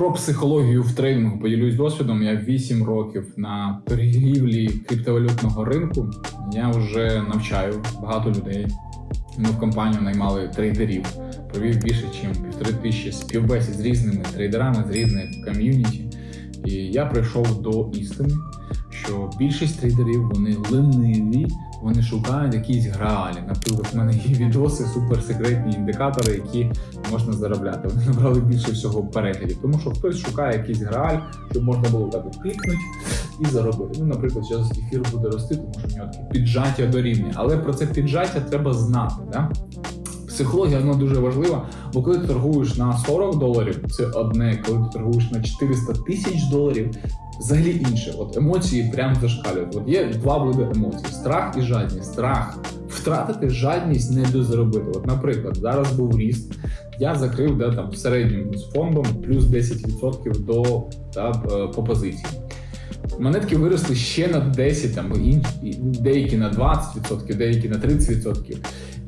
Про психологію в трейдингу поділюсь досвідом. Я 8 років на торгівлі криптовалютного ринку. Я вже навчаю багато людей. Ми в компанію наймали трейдерів. Провів більше, ніж півтори тисячі співбесід з різними трейдерами з різних ком'юніті. І я прийшов до істини, що більшість трейдерів вони лениві, вони шукають якісь граалі. Наприклад, в мене є відоси, суперсекретні індикатори, які можна заробляти. Вони набрали більше всього переглядів, тому що хтось шукає якийсь грааль, щоб можна було так клікнути і заробити. Ну, наприклад, зараз ефір буде рости, тому що в нього таке піджаття до рівня. Але про це піджаття треба знати. Да? Психологія вона дуже важлива, бо коли ти торгуєш на 40 доларів, це одне, коли ти торгуєш на 400 тисяч доларів, взагалі інше. От емоції прям зашкалюють. От є два види емоцій: страх і жадність. Страх втратити жадність не дозаробити. От, наприклад, зараз був ріст. Я закрив да, там в середньому з фондом плюс 10% до да, по позиції. Монетки виросли ще на 10, там інші, деякі на 20%, деякі на 30%.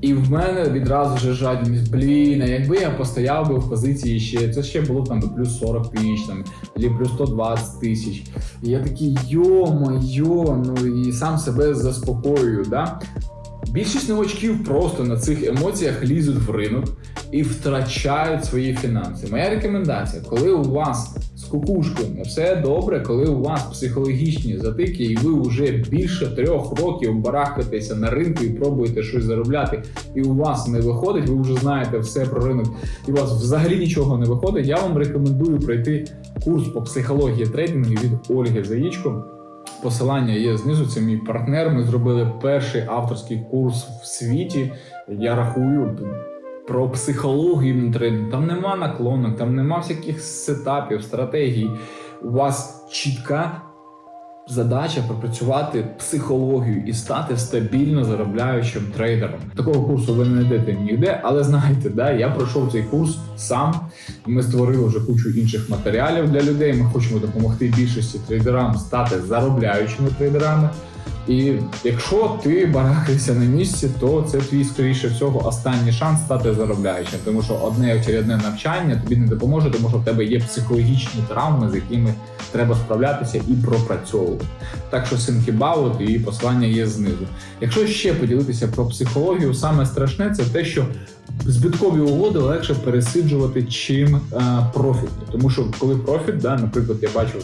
І в мене відразу вже жадність, блін, а якби я постояв би в позиції ще, це ще було б там плюс 40 тисяч, там, або плюс 120 тисяч. І я такий, йо-моє, ну і сам себе заспокоюю. Да? Більшість новачків просто на цих емоціях лізуть в ринок і втрачають свої фінанси. Моя рекомендація, коли у вас кукушкою все добре, коли у вас психологічні затики, і ви вже більше трьох років барахкаєтеся на ринку і пробуєте щось заробляти, і у вас не виходить, ви вже знаєте все про ринок, і у вас взагалі нічого не виходить. Я вам рекомендую пройти курс по психології трейдингу від Ольги Заїчко. Посилання є знизу. Це мій партнер. Ми зробили перший авторський курс в світі. Я рахую про психологію. Там нема наклонок, там нема всяких сетапів, стратегій. У вас чітка задача пропрацювати психологію і стати стабільно заробляючим трейдером. Такого курсу ви не знайдете ніде, але знаєте, да, я пройшов цей курс сам. Ми створили вже кучу інших матеріалів для людей. Ми хочемо допомогти більшості трейдерам стати заробляючими трейдерами. І якщо ти барахаєшся на місці, то це твій, скоріше всього, останній шанс стати заробляючим. Тому що одне очередне навчання тобі не допоможе, тому що в тебе є психологічні травми, з якими треба справлятися і пропрацьовувати. Так що синкібаут і посилання є знизу. Якщо ще поділитися про психологію, саме страшне це те, що збиткові угоди легше пересиджувати, чим е, профітні. Тому що коли профіт, да, наприклад, я бачу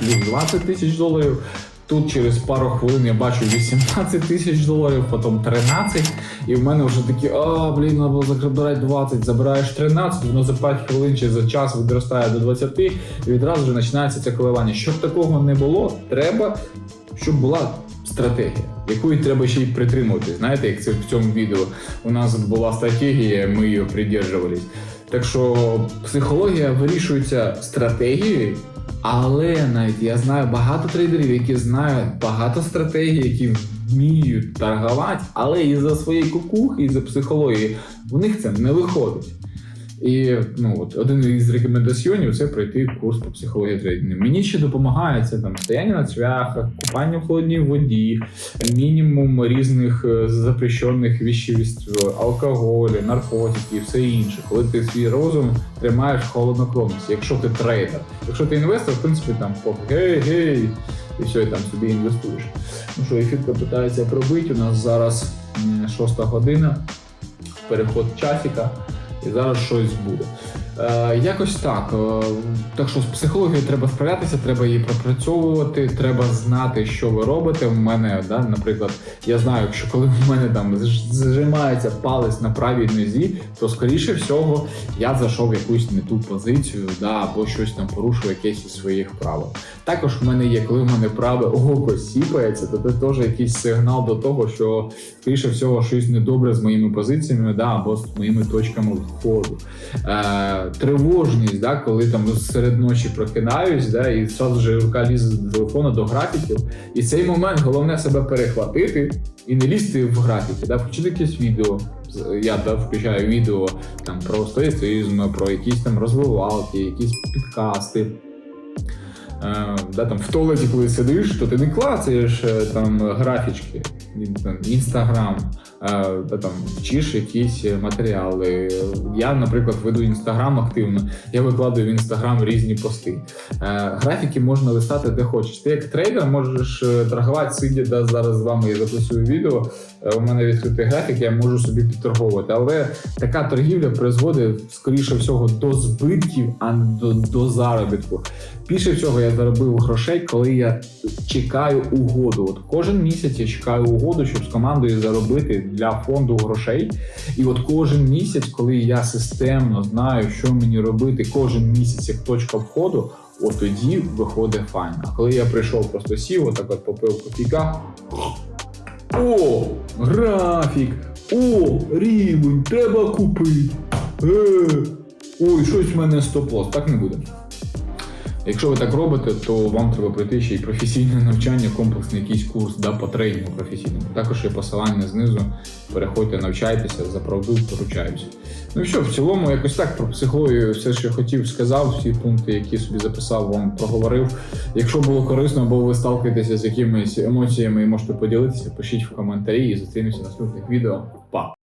плюс 20 тисяч доларів. Тут через пару хвилин я бачу 18 тисяч доларів, потім 13, і в мене вже такі, а, блін, треба було забирати 20, забираєш 13, воно за 5 хвилин чи за час відростає до 20, і відразу вже починається це коливання. Щоб такого не було, треба, щоб була стратегія, якої треба ще й притримувати. Знаєте, як це в цьому відео у нас була стратегія, ми її придержувались. Так що психологія вирішується стратегією. Але навіть я знаю багато трейдерів, які знають багато стратегій, які вміють торгувати, але і за своєї кукухи, і за психології, у них це не виходить. І ну, от один із рекомендаціонів це пройти курс по психології трейдингу. Мені ще допомагає це там стояння на цвяхах, купання в холодній воді, мінімум різних е, запрещених віщевіств, алкоголю, наркотики і все інше. Коли ти свій розум тримаєш в холоднокровності, якщо ти трейдер, якщо ти інвестор, в принципі там гей, гей, і все, і там собі інвестуєш. Ну що, ефірка питається пробити. У нас зараз шоста година, переход часика і зараз щось буде. Е, якось так. Е, так що з психологією треба справлятися, треба її пропрацьовувати, треба знати, що ви робите. У мене, да, наприклад, я знаю, що коли в мене там зжимається палець на правій нозі, то скоріше всього я зайшов в якусь не ту позицію, да, або щось там порушив якесь із своїх правил. Також в мене є, коли в мене праве око сіпається, то це теж якийсь сигнал до того, що скоріше всього щось недобре з моїми позиціями, да, або з моїми точками входу. Е, тривожність, да, коли там серед ночі прокидаюсь, да, і зразу же рука лізе до телефону до графіків. І цей момент головне себе перехватити і не лізти в графіки, да, включити якесь відео. Я да, включаю відео там про стоїцизм, про якісь там розвивалки, якісь підкасти. Е, да, там, в туалеті, коли сидиш, то ти не клацаєш е, там графічки, інстаграм, е, та там вчиш якісь матеріали. Я, наприклад, веду інстаграм активно. Я викладаю в інстаграм різні пости. Е, графіки можна листати де хочеш. Ти як трейдер можеш е, торгувати, сидя да, зараз з вами я записую відео. Е, у мене відкритий графік, я можу собі підторговувати. Але така торгівля призводить, скоріше всього, до збитків, а не до, до заробітку. Більше всього я заробив грошей, коли я чекаю угоду. От кожен місяць я чекаю угоду, щоб з командою заробити для фонду грошей. І от кожен місяць, коли я системно знаю, що мені робити, кожен місяць як точка входу, от тоді виходить файн. А коли я прийшов, просто сів, отак от попив кофійка. О, графік! О, рівень, треба купити. Е, ой, щось в мене стоп-лос. Так не буде. Якщо ви так робите, то вам треба пройти ще й професійне навчання, комплексний якийсь курс да, по трейдингу професійному. Також є посилання знизу. Переходьте, навчайтеся, за правду поручаюся. Ну що, в цілому, якось так про психологію, все, що я хотів, сказав, всі пункти, які собі записав, вам проговорив. Якщо було корисно, або ви сталкуєтеся з якимись емоціями і можете поділитися, пишіть в коментарі і зустрінемося наступних відео. Па!